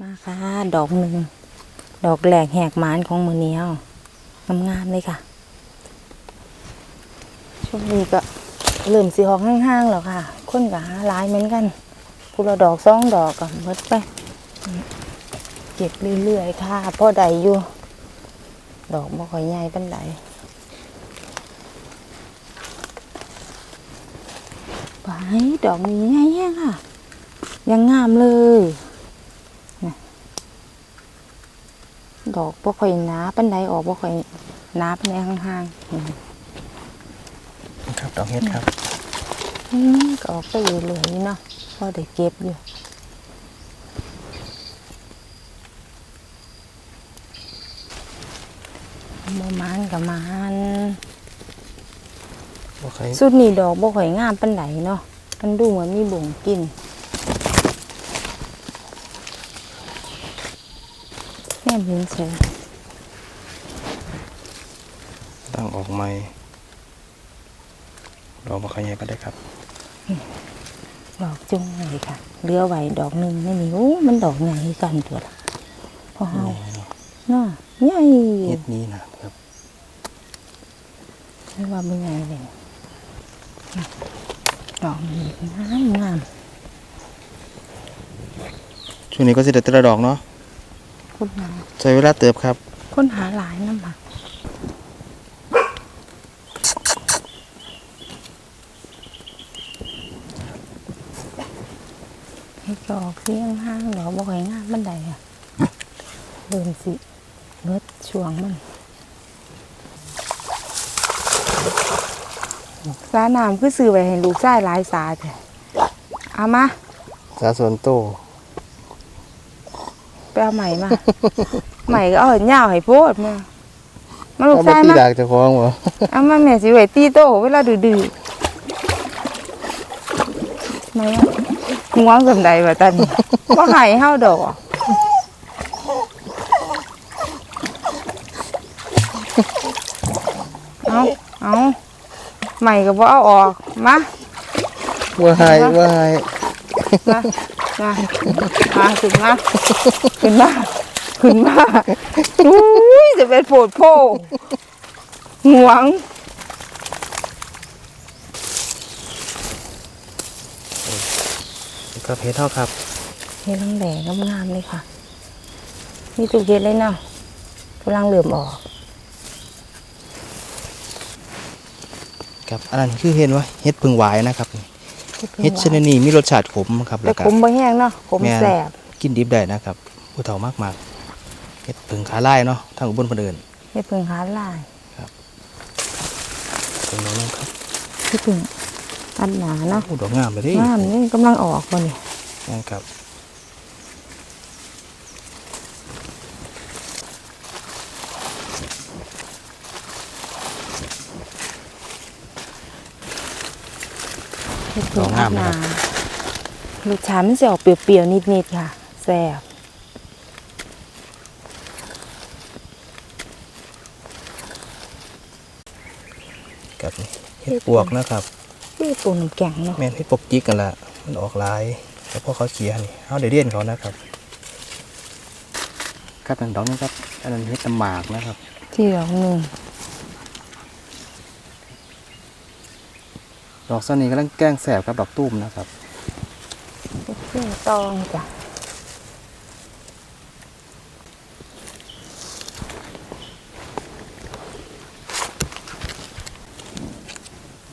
มาค่ะ ดอกหนึ่ง ดอกแหลกแหกมานของมือเนียวงามๆเลยค่ะ ช่วงนี้ก็เริ่มสีออกห้างๆแล้วค่ะ คนก็หาลายเหมือนกันพูละดอกสองดอกก็มดไป เก็บเรื่อยๆค่ะพ่อใดอยู่ ดอกบ่ค่อยใหญ่ปานใดไปดอกนี้ใหญ่แฮงค่ะ ยังงามเลยนะ ดอกบ่ค่อยหนาปานใดออกบ่ค่อยหนาปานใดห่างๆอืมครับดอกเห็ดครับอืมก็ออกไปเรื่อยๆนี่เนาะพอได้เก็บอยู่บ่มานกับมานบ่ใครสุดนี่ดอกบ่ค่อยงามปานใดเนาะมันดูเหมือนมีบ่งกิน แม่เห็นเฉยตั้งออกใหม่ดอกบ่ใครใหญ่ปานใดครับ ดอกจุงไงค่ะเหลือไว้ดอกหนึงไม่มีโอ้มันดอกใหญ่กันตัวละพอเฮาเนาะใหญ่เห็ดนี้นะครับไม่ว่าไม่ใหญ่เลยดอกนี้งามงามช่วงนี้ก็สิได้แต่ละดอกเนาะ คนหาใช้เวลาเติบครับคนหาหลายน้ำหมักให้ดอกเสียงห้างดอกบ่ค่อยงามบันไดอะเริ่มสิเบิดช่วงมันสาน้ำคือซื้อไว้ให้ลูกชายหลายสาแท้เอามาสาส่วนโต ไปเอาใหม่มาใหม่ก็เอาเหยาวให้โพดมามาลูกเอามาชายตีมาดากเจ้าของบ่เอามาแม่สิไว้ตีโตเวลาดื้อๆไม่อะง่วงสำใดวะตันว่าหายเฮาดอกเอาเอาใหม่ก็บ่เอาออกมาว่าหายว่าหาย มามามาขึ้นมาขึ้นมาขึ้นมาอุ้ยจะเป็นโผดโพห่วงครับเห็ดเท่าครับเฮ็ดทั้งแหล่งามๆเลยค่ะมีตุกเฮ็ดเลยเนาะกำลังเหลื่อมออกครับอันนั้นคือเห็นว่าเห็ดพึ่งหวายนะครับ เห็ดชนิดนี้มีรสชาติขมครับแต่แล้วก็ขมบ่แห้งเนาะขมแม่นแสบกินดิบได้นะครับผู้เฒ่ามากมากๆเห็ดพึ่งขาลายเนาะทางอุบลเพิ่นเอิ้นเฮ็ดเพิ่งหาลายเป็นดอกนึงครับเฮ็ดเพิ่งอันหนาเนาะโอ้ดอกงามเลยเดิงามนี่กำลังออกบ่นี่ นั่นครับ เฮ็ดเพิ่งอันหนาลูกชายมันสิออกเปรี้ยวๆนิดๆค่ะแซ่บกับนี่เห็ดปวกนะครับนี่ปูน้ำแข็งเนาะแม่นเห็ดปวกจิกกันละมันออกลายแล้วพอเขาเขียนี่เอาเดี๋ยวเรียนเขานะครับครับนั่นดอกนึงครับอันนั้นเห็ดตำหมากนะครับที่ดอกหนึง ดอกสนีกำลังแกล้งแสบครับดอกตุ้มนะครับเฮ็ดเพิ่งตองจ้ะ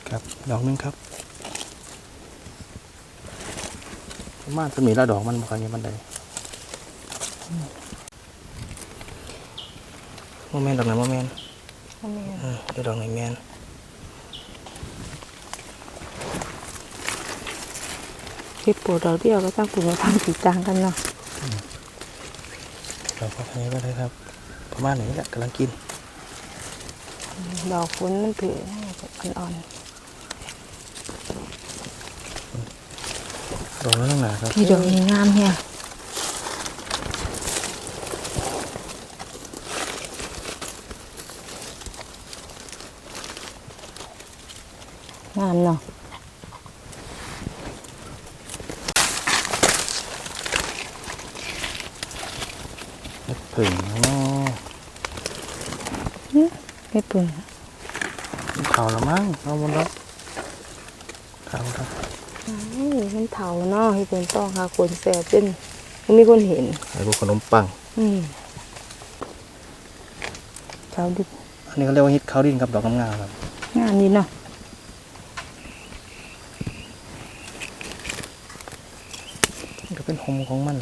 ครับดอกนึงครับประมาณจะมีละดอกมันบางนี้มันได้โมเมนต์ดอกไหนโมเมนต์พ่อแม่เออเดี๋ยวดอกไหนแมน เฮ็ดปวดดอกเดียวก็ตั้งปลูกมาทางสีจางกันเนาะดอกพวกนี้ก็ได้ครับ ประมาณนี้แหละกำลังกิน ดอกฝนมันถืออ่อนดอกนั้นหนาครับๆพี่ดอกนี้งามแฮะงามเนาะ เฮ็ด ผึ่งเนาะไม่ปึงเขาละมั้งเอาหมดแล้วเขาครับอ้ายมันเถาเนาะให้เป็นต้องหาคนแสบเป็นมันมีคนเห็นไอ้พวกขนมปังอืมเถาดิบอันนี้เขาเรียกว่าเฮ็ดข้าวดินกับดอกกำงามครับงานนี้เนาะมันก็เป็นโฮมของมัน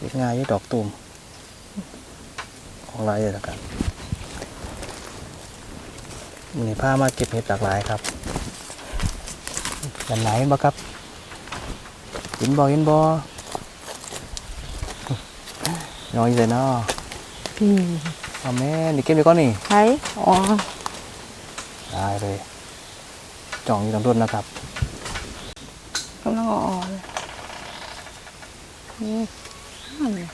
เก็บง่ายอยี่ดอกตูมของลายเลยละกันวันนี้พามาเก็บเห็ดหลากหลายครับด้านไหนบ่ครับเห็นบ่เห็นบ่น้อยเลยเนาะอืมเอาแม่นี่เก็บไปก่อนนี่ไผอ๋อได้เลยจ่องอยู่ตรงต้นนะครับกำลังอ่อนเลยนี่ นั่นนี่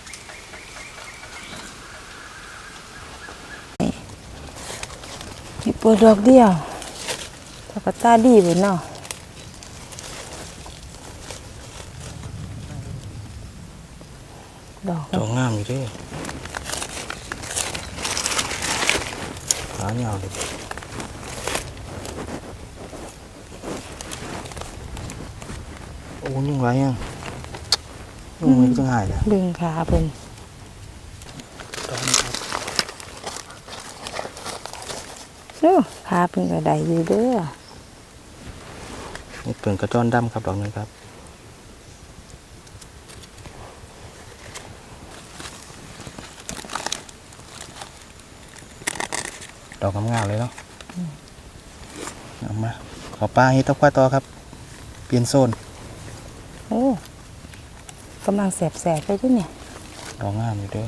นี่เปิดดอกเดียวถ้ากระตาดีเลยเนาะดอกจ่องงามอยู่เด้หาเหยาวเลยโอ้ยุ่งไรยัง ยุ่งเลยจังหายเลยดึงขาเพิ่นดอกนี้ครับโอ้ขาเพิ่นก็ได้อยู่เด้อนี่เปิ่นกระจอนดำครับดอกนี้ครับดอกงามๆเลยเนาะเอามาขอปลาเฮ็ดตะควายต่อครับ เปลี่ยนโซนโอ้ กำลังแสบๆเลยจ้ะเนี่ยดอกงามอยู่เด้อ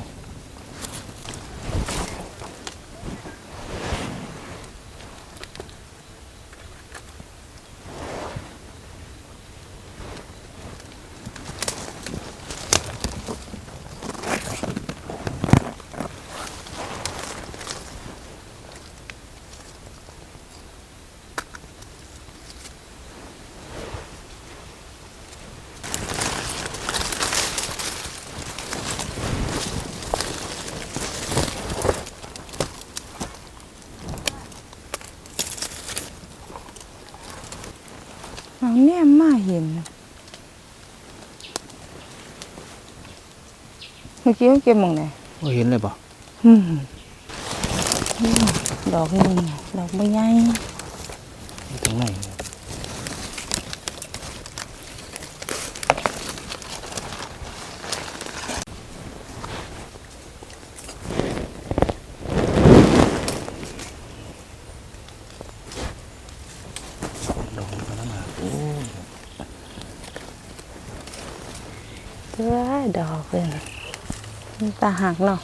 เห็น เมื่อกี้เขาเก็บหมองไหนโอ้เห็นเลยป่ะอืมนี่ดอกหนึงดอกใบใหญ่ถึงไหนเนี่ยดอกมันกำลังหาโอ้ย เจ้า ดอกเลยมันตาหักเนาะ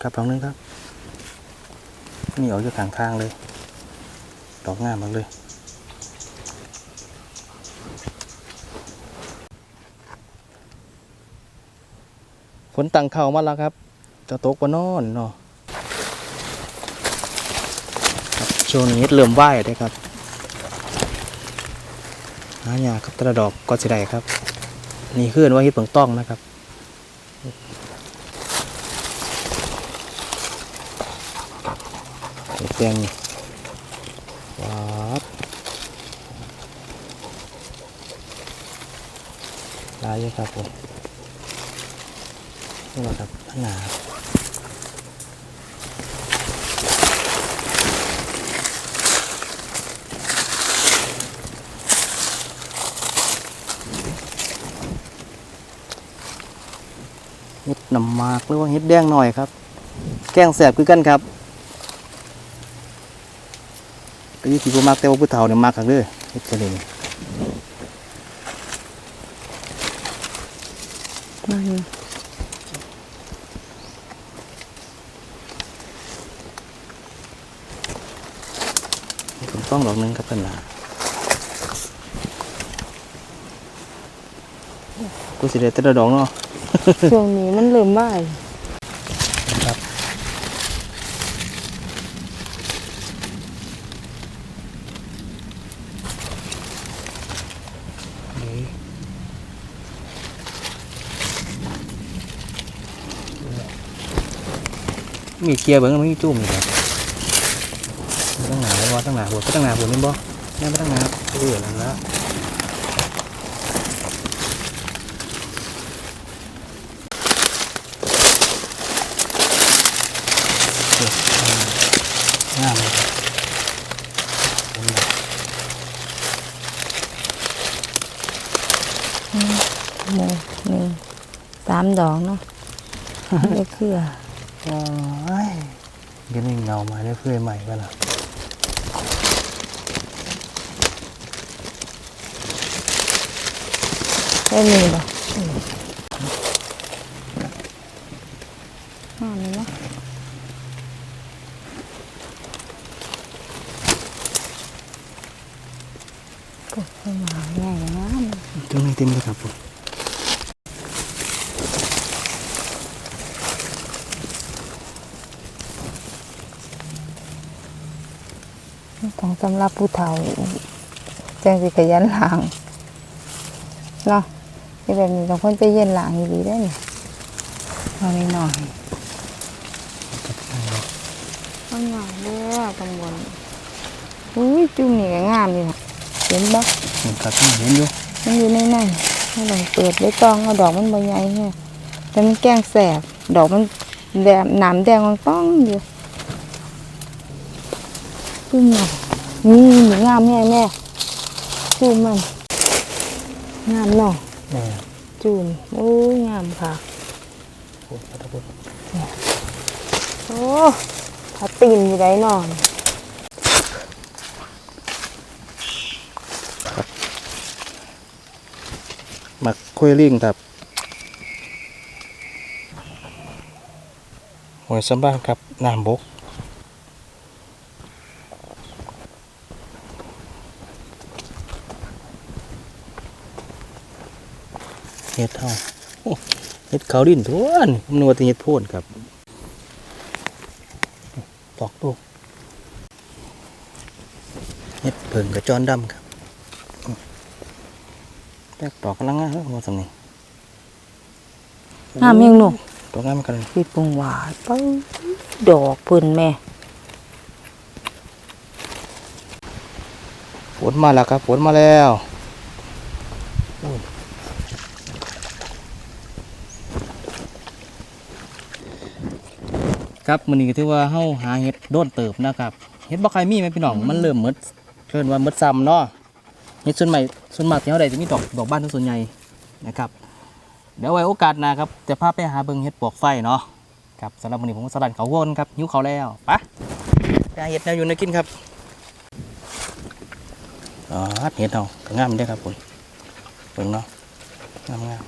ครับดอกหนึงครับ นี่ออกอยู่กลางทางเลย ดอกงามมากเลย ฝนตังเข้ามาแล้วครับจะตกว่านอนเนาะช่วงนี้เริ่มไหวได้ครับหาหยาครับตระดอกก็สิได้ครับ นี่คืออนว่าเฮ็ดเปิงต้องนะครับเห็ดแดงว้าวลายครับผม นี่ว่าครับหนาเห็ดนำมากหรือว่าเห็ดแดงหน่อยครับ แกงแสบคือกันครับก็ยี่ที่บ่มักแต่ว่าผู้เฒ่าเนี่ยมักคักเด้อเฮ็ดจังได๋นี่มันผมต้ องดอกหนึงครับเพิ่นล่ะกูสิได้แต่ละดอกเนาะช่วงนี้มันเริ่มบ่ายครับมีเคลียร์เบิ่งมันมีจุ่มอยู่ครับ ตั้งหนาเลยว่าตั้งหนาหัวก็ตั้งหนาหัวนี่บ่แม่ไม่ตั้งหนาเออนั่นละงามเลยครับเห็นไหมหนึ่งหนึ่งสามดอกเนาะไม่เครือโอ้ยเดี๋ยวนี้เงามาได้เพื่อใหม่กันล่ะ ได้มีบ่ห้านี่เนาะก็เข้ามาง่ายงามตรงนี้เต็มเลยครับผมของสำหรับผู้เฒ่าแจ้งสิขยันหลังเนาะ นี่แบบนี้ต้องคนใจเย็นหลังดีๆได้นี่เอาหน่อยๆเอาหน่อยเด้อตำบลอุ้ยจุ่มนี่ก็งามดีนะเห็นบ่เห็นครับเห็นอยู่มันอยู่ในนั้นไม่ลองเปิดได้ตองเอาดอกมันใบใหญ่เนี่ยแต่มันแกล้งแสบดอกมันแดงหนามแดงมันป้องอยู่จุ่มหน่อยนี่หนูงามแม่แม่จุ่มมันงามเนาะแม่ จุ่มโอ้ยงามค่ะโอ้ขอโทษโอ้ถ้าตีนอยู่ได้นอนหมักคุยลิงครับหวยสมบ้านครับน้ำบก เฮ็ดเท่าโอ้เฮ็ดเขาดินทวนผมนึกว่าจะเฮ็ดโพ่นครับตอกลูกเฮ็ดเผิงกับจอนดำครับแตกดอกกำลังงามมาตรงนี้งามยังหนูดอกงามเหมือนกันเลยพี่ปงหวานปึ๊บดอกเพิ่นแม่ฝนมาแล้วครับฝนมาแล้ว ครับมื้อนี้ก็ถือว่าเฮาหาเห็ดโดนเติบนะครับเห็ดบ่ใครมีไหมพี่น้องมันเริ่มหมดเกินว่าหมดซ้ำเนาะเห็ดส่วนใหม่ส่วนมากที่เฮาได้จะมีดอกดอกบ้านทั้งส่วนใหญ่นะครับ เดี๋ยวไว้โอกาสหน้าครับจะพาไปหาเบิ่งเห็ดปวกไฟเนาะครับสำหรับมื้อนี้ผมก็สลัดเขาวนครับหิวเขาวแล้วไปไปหาเห็ดแนวอยู่แนวกินครับอ๋อเห็ดเอาก็งามเด้อครับผมเบิ่งเนาะงามงาม